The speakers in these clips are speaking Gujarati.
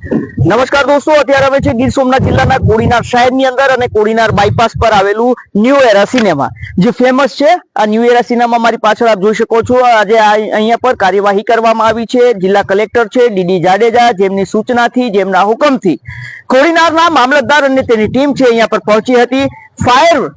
નમસ્કાર દોસ્તો, અત્યારે હવે છે ગીર સોમનાથ જિલ્લાના કોડીનાર શહેરની અંદર અને કોડીનાર બાયપાસ પર આવેલું ન્યુ એરા સિનેમા જે ફેમસ છે. આ ન્યુ એરા સિનેમા મારી પાછળ આપ જોઈ શકો છો. આજે અહીંયા પર કાર્યવાહી કરવામાં આવી છે. જિલ્લા કલેક્ટર છે ડીડી જાડેજા, જેમની સૂચનાથી, જેમના હુકમથી કોડીનારના મામલતદાર અને તેની ટીમ છે અહીંયા પર પહોંચી હતી. ફાયર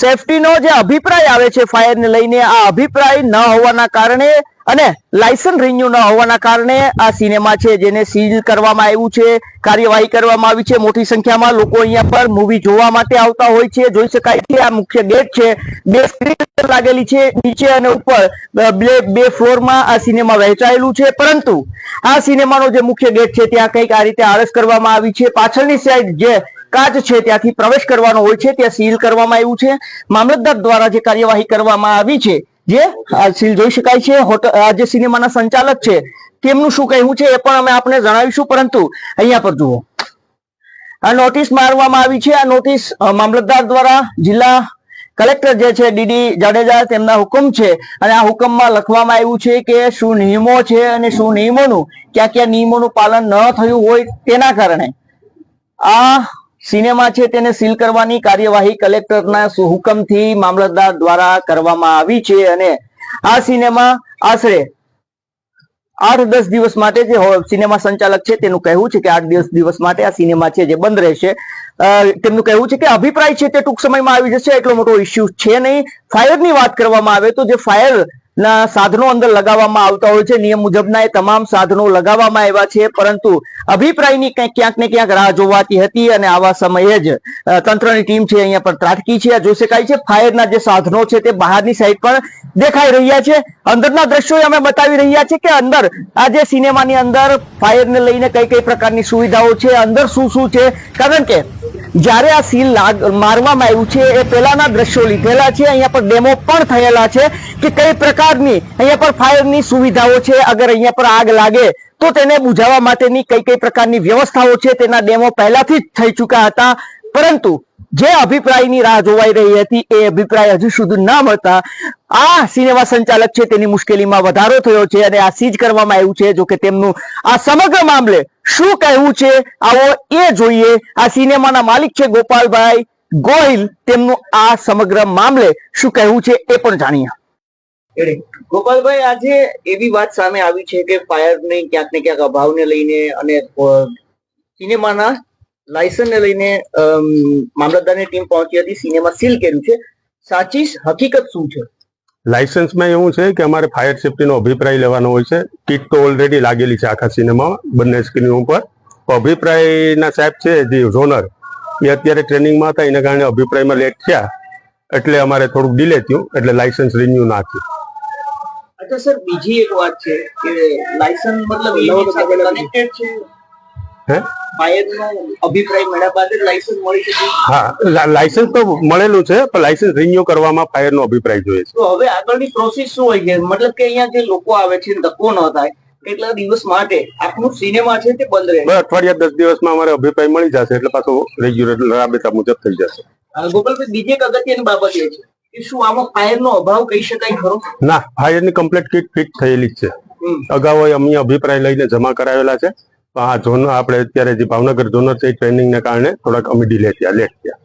સેફટીનો જે અભિપ્રાય આવે છે ફાયરને લઈને આ અભિપ્રાય ન હોવાના કારણે અને લાયસન્સ રિન્યુ ન હોવાના કારણે આ સિનેમા છે જેને સીલ કરવામાં આવ્યું છે, કાર્યવાહી કરવામાં આવી છે. મોટી સંખ્યામાં લોકો અહીંયા પર મૂવી જોવા માટે આવતા હોય છે. જોઈ શકાય છે આ મુખ્ય ગેટ છે. બે સ્ક્રીન લાગેલી છે, નીચે અને ઉપર. બે બે ફ્લોરમાં આ સિનેમા વહેંચાયેલું છે. પરંતુ આ સિનેમાનો જે મુખ્ય ગેટ છે, ત્યાં કંઈક આ રીતે આળસ કરવામાં આવી છે. પાછળની સાઈડ જે કાચ છે, ત્યાંથી પ્રવેશ કરવાનો હોય છે. ત્યાં સીલ કરવામાં આવ્યું છે. મામલતદાર દ્વારા જે કાર્યવાહી કરવામાં આવી છે જે જોઈ શકાય છે આ જે સિનેમાના સંચાલક છે, તેમનું શું કહેવું છે એ પણ અમે આપને જણાવીશું, પરંતુ અહીંયા પર જુઓ. આ નોટિસ મારવામાં આવી છે. આ નોટિસ મામલતદાર દ્વારા જિલ્લા કલેક્ટર જે છે, ડીડી જાડેજા તેમના હુકમ છે અને આ હુકમમાં લખવામાં આવ્યું છે કે શું નિયમો છે અને શું નિયમોનું ક્યાં ક્યાં નિયમોનું પાલન ન થયું હોય તેના કારણે આ સિનેમા છે તેને સીલ કરવાની કાર્યવાહી કલેક્ટરના હુકમથી મામલતદાર દ્વારા કરવામાં આવી છે અને આ સિનેમા આશરે આઠ દસ દિવસ માટે જે સિનેમા સંચાલક છે તેનું કહેવું છે કે આઠ દસ દિવસ માટે આ સિનેમા છે જે બંધ રહેશે. તેમનું કહેવું છે કે અભિપ્રાય છે તે ટૂંક સમયમાં આવી જશે, એટલો મોટો ઇસ્યુ છે નહીં. ફાયરની વાત કરવામાં આવે તો જે ફાયર ના, સાધનો અંદર લગાવવામાં આવતા હોય છે. નિયમ મુજબના એ તમામ સાધનો લગાવવામાં આવ્યા છે. પરંતુ અભિપ્રાયની ક્યાંક ને ક્યાંક રાહ જોવાતી હતી અને આવા સમયે જ તંત્રની ટીમ છે અહીંયા પર ત્રાટકી છે. આ જોઈ શકાય છે, ફાયરના જે સાધનો છે તે બહારની સાઈડ પર દેખાઈ રહ્યા છે. અંદરના દ્રશ્યો અમે બતાવી રહ્યા છે કે અંદર, આ જે સિનેમાની અંદર ફાયરને લઈને કઈ કઈ પ્રકારની સુવિધાઓ છે, અંદર શું શું છે? કારણ કે જ્યારે આ સીલ લાગ- મારવામાં આવ્યું છે, એ પહેલાના દ્રશ્યો લીધેલા છે, અહીંયા પર ડેમો પણ થયેલા છે કે કઈ પ્રકારની અહીંયા પર ફાયરની સુવિધાઓ છે, અગર અહીંયા પર આગ લાગે તો તેને બુઝાવવા માટેની કઈ કઈ પ્રકારની વ્યવસ્થાઓ છે, તેના ડેમો પહેલાથી જ થઈ ચૂક્યા હતા. પરંતુ જે અભિપ્રાયની રાહ જોવાઈ રહી હતી એ અભિપ્રાય હજુ સુધી ના મળતા આ સિનેમા સંચાલક છે તેની મુશ્કેલીમાં વધારો થયો છે અને આ સીઝ કરવામાં આવ્યું છે જોકે તેમનું આ સમગ્ર મામલે શું કહેવું છે આવો એ જોઈએ. આ સિનેમાના માલિક છે ગોપાલભાઈ ગોહિલ. તેમનું આ સમગ્ર મામલે શું કહેવું છે એ પણ જાણીએ. ગોપાલભાઈ, આજે એવી વાત સામે આવી છે કે ફાયરની ક્યાંક ને ક્યાંક અભાવને લઈને અને સિનેમાના લાયસન્સને લઈને મામલતદારની ટીમ પહોંચી હતી સિનેમા સીલ કર્યું છે. સાચી હકીકત શું છે? લાયસન્સમાં એવું છે કે અમારે ફાયર સેફટીનો અભિપ્રાય લેવાનો હોય છે. કીટ તો ઓલરેડી લાગેલી છે આખા સિનેમામાં બંને સ્ક્રીન ઉપર. અભિપ્રાયના સાહેબ છે જે ઝોનર એ અત્યારે ટ્રેનિંગમાં હતા એના કારણે અભિપ્રાયમાં લેટ થયા. એટલે અમારે થોડુંક ડિલે થયું એટલે લાયસન્સ રિન્યુ ના થયું. અચ્છા સર બીજી એક વાત છે કે લાયસન્સ મતલબ કનેક્ટેડ છે? લાયસન્સ તો મળેલું છે પણ લાયસન્સ રિન્યુ કરવામાં ફાયરનો અભિપ્રાય જોઈએ છે. તો હવે આગળની પ્રોસેસ શું હોય છે મતલબ કે અહીંયા જે લોકો આવે છે ધક્કો ન થાય એટલા દિવસ માટે આપણું સિનેમા છે તે બંધ રહે? અઠવાડિયા દસ દિવસમાં અમારે અભિપ્રાય મળી જશે એટલે પાછો રેગ્યુલર રાબેતા મુજબ થઈ જશે. ગોપાલભાઈ બીજી એક અગત્યની બાબત એ છે કે શું આમાં ફાયરનો અભાવ કહી શકાય ખરો? ના ફાયરની કમ્પ્લીટ કિટ ફિટ થયેલી જ છે. અગાઉ અમે અભિપ્રાય લઈને જમા કરાવેલા છે. આ ઝોન આપણે અત્યારે જે ભાવનગર ઝોનર છે ટ્રેનિંગ ને કારણે થોડાક અમે ડિલે થયા લેટ થયા.